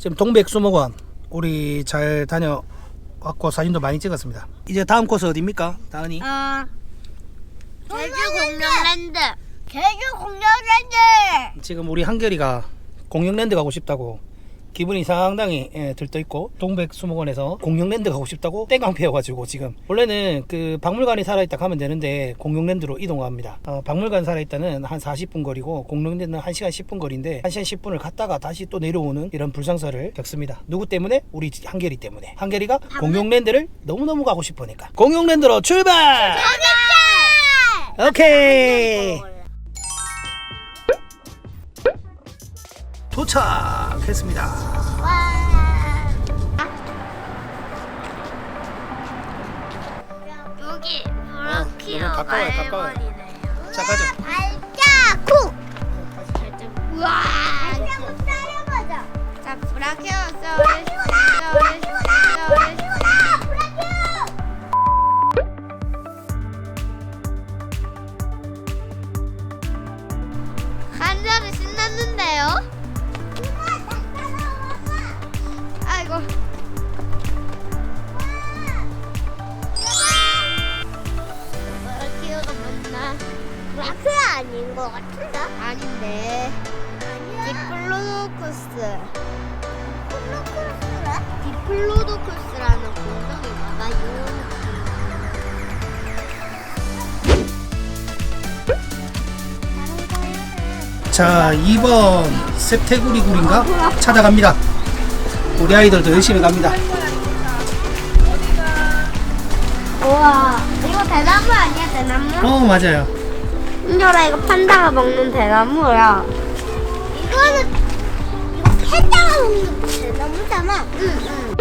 지금 동백수목원 우리 잘 다녀왔고 사진도 많이 찍었습니다. 이제 다음 코스 어디입니까? 다은이? 어. 제주 공룡랜드. 제주 공룡랜드. 지금 우리 한결이가 공룡랜드 가고 싶다고 기분이 상당히 예, 들떠 있고 동백수목원에서 공룡랜드 가고 싶다고 땡깡 패여가지고 지금. 원래는 그 박물관이 살아있다 가면 되는데 공룡랜드로 이동합니다. 어, 박물관 살아있다는 한 40분 거리고 공룡랜드는 1시간 10분 거리인데 1시간 10분을 갔다가 다시 또 내려오는 이런 불상사를 겪습니다. 누구 때문에? 우리 한결이 때문에. 한결이가 공룡랜드를 너무너무 가고 싶으니까. 공룡랜드로 출발! 오케이 도착했습니다 여기 너무 브라키오가 가까워요, 가까워요. 1번이네요. 자 가죠 발자국. 우와. 발자국 따라가자. 자, 브라키오사우루스. 것 같은데? 아닌데. 디플로도쿠스. 디플로도쿠스래? 디플로도쿠스라는 공룡이 많아요. 자 2번 septe구리굴인가 찾아갑니다 우리 아이들도 열심히 갑니다 우와, 이거 대나무 아니야, 대나무? 어 맞아요 은결아, 이거 판다가 먹는 대나무야. 이거는, 이거 판다가 먹는 대나무잖아. 응, 응.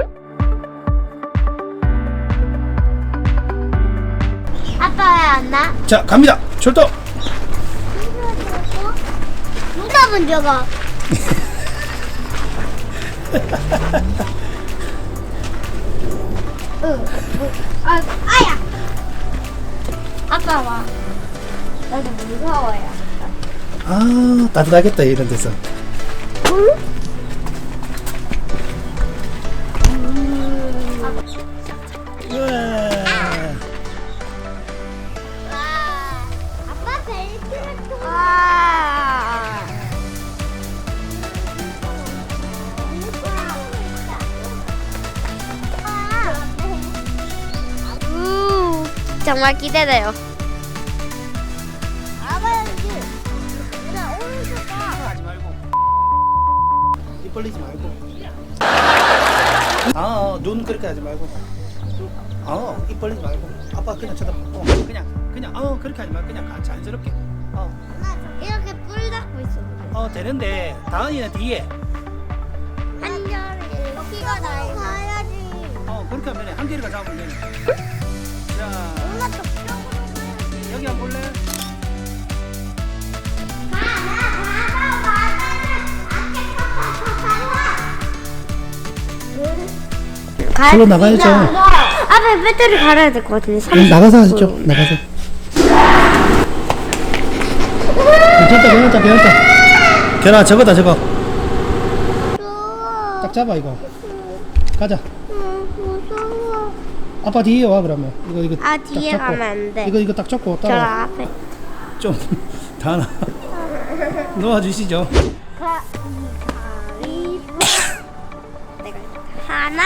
아빠 왜 안 나? 자 갑니다 출동 누가 먼저 가? 응. 아, 아야. 아빠 와. 나도 무서워요. 아 따뜻하겠다 이런 데서 우와. 아빠 벨트를 와. 우, 정말 기대돼요. 입 벌리지 말고. 아눈 그렇게 하지 말고. 어입 벌리지 말고. 아빠 그냥 쳐다봐. 어 그냥 그냥 어 그렇게 하지 말고. 그냥 가- 자연스럽게. 어, 이렇게 뿔 닦고 있어. 어 되는데. 다은이는 뒤에. 한결이 키가 나이 가야지. 어 그렇게 하면 한결이가 잡으면 되네. 자. 엄마 저쪽으로 가야지. 여기 한번 볼래? 절로 나가야죠. 앞에 배터리 갈아야 될 것 같은데. 나가서 하시죠 나가서 괜찮다 괜찮다 괜찮다 견아 저거다 저거 딱 잡아 이거 가자 무서워. 아빠 뒤에 와 그러면 이거 이거 아, 딱 뒤에 잡고. 가면 안 돼. 이거 이거 딱 잡고 저 따라 앞에. 좀 다 나 놓아주시죠 가, 이, 가위. 내가 하나.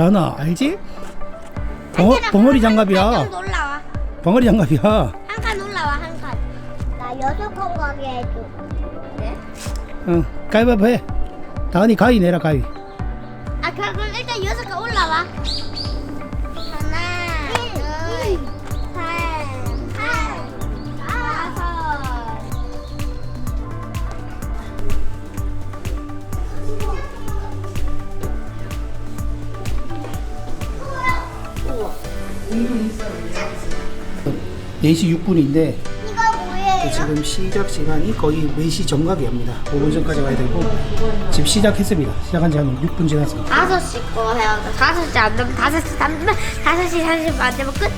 다나 알지? 벙어, 벙어리 장갑이야 한칸 올라와. 벙어리 장갑이야 한 칸 올라와 한 칸. 나 여섯 칸 가게 해줘. 네? 응 가위바위보 해 다은이 가위 내라 가위 아 그럼 일단 여섯 칸 올라와. 4시 6분인데 이거 뭐예요? 지금 시작 시간이 거의 4시 정각이옵니다 5분 전까지 와야 되고 지금 시작했습니다 시작한 지 한 6분 지났습니다 다섯 시거 해야 돼. 다섯 시안 되면 다섯 시 삼십 다섯 시 삼십 안 되면 끝.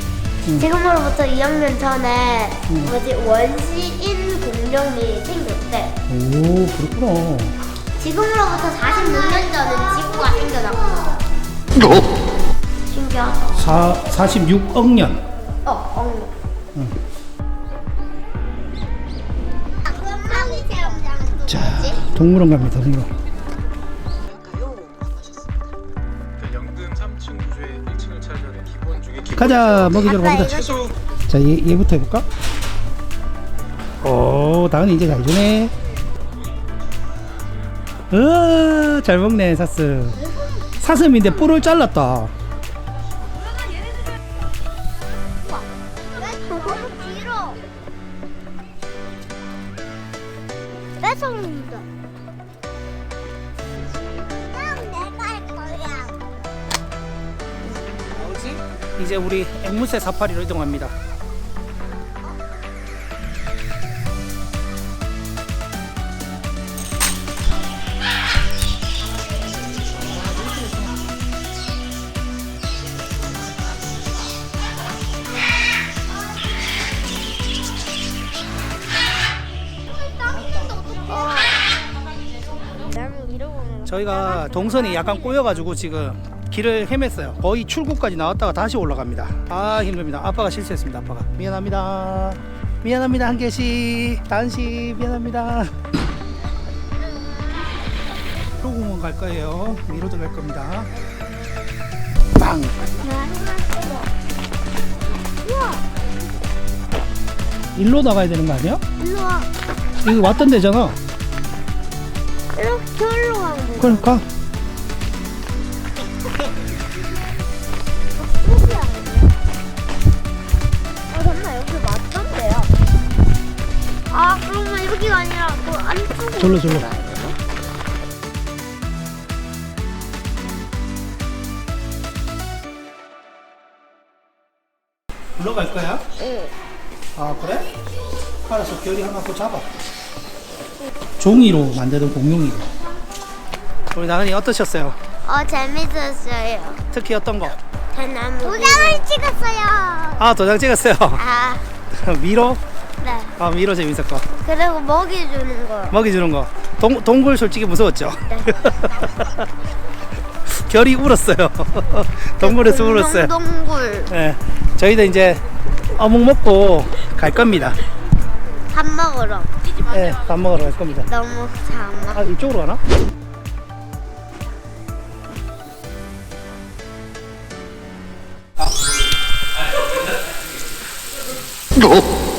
지금으로부터 2학년 전에 뭐지 원시인 공룡이 생겼대. 오 그렇구나 지금으로부터 46년 전은 지구가 생겨났고 신기하다 사, 46억 년. 어 엉. 응. 자, 동물원 갑니다, 동물원. 그 영등 3층 구조의 1층을 차지하는 기본 중에 기본 가자, 먹이 주러 아빠 갑니다. 최소 자, 얘, 얘부터 해볼까? 오, 다은이 이제 잘 주네. 으, 잘 먹네, 사슴. 사슴인데 뿔을 잘랐다. 이제 우리 앵무새 사파리로 이동합니다. 이러고 저희가 동선이 약간 꼬여가지고 지금 길을 헤맸어요. 거의 출구까지 나왔다가 다시 올라갑니다. 아 힘듭니다. 아빠가 실수했습니다. 아빠가 미안합니다. 미안합니다 한 개씩 단시 미안합니다. 미로공원 갈 거예요. 미로도 갈 겁니다. 빵. 일로 나가야 되는 거 아니야? 일로 와 여기 왔던 데잖아. 이렇게 저리로 가면 돼 그럼 가. 안쪽으로 절로, 절로. 가야 되네? 일로 갈 거야? 응 아 그래? 알았어 별이 하나 더 잡아 종이로 만드는 공룡이로 우리 나은이 어떠셨어요? 어 재밌었어요 특히 어떤 거? 대나무 도장을 찍었어요 아 도장 찍었어요 아 미로? 네. 아 미로 재밌었고 그리고 먹이 주는 거. 먹이 주는 거 동, 동굴 솔직히 무서웠죠? 네. 결이 울었어요 동굴에서 울었어요 동굴. 네, 저희도 이제 어묵 먹고 갈 겁니다 밥 먹으러. 네, 밥 먹으러 갈 겁니다 너무 작아. 아 이쪽으로 가나? 어?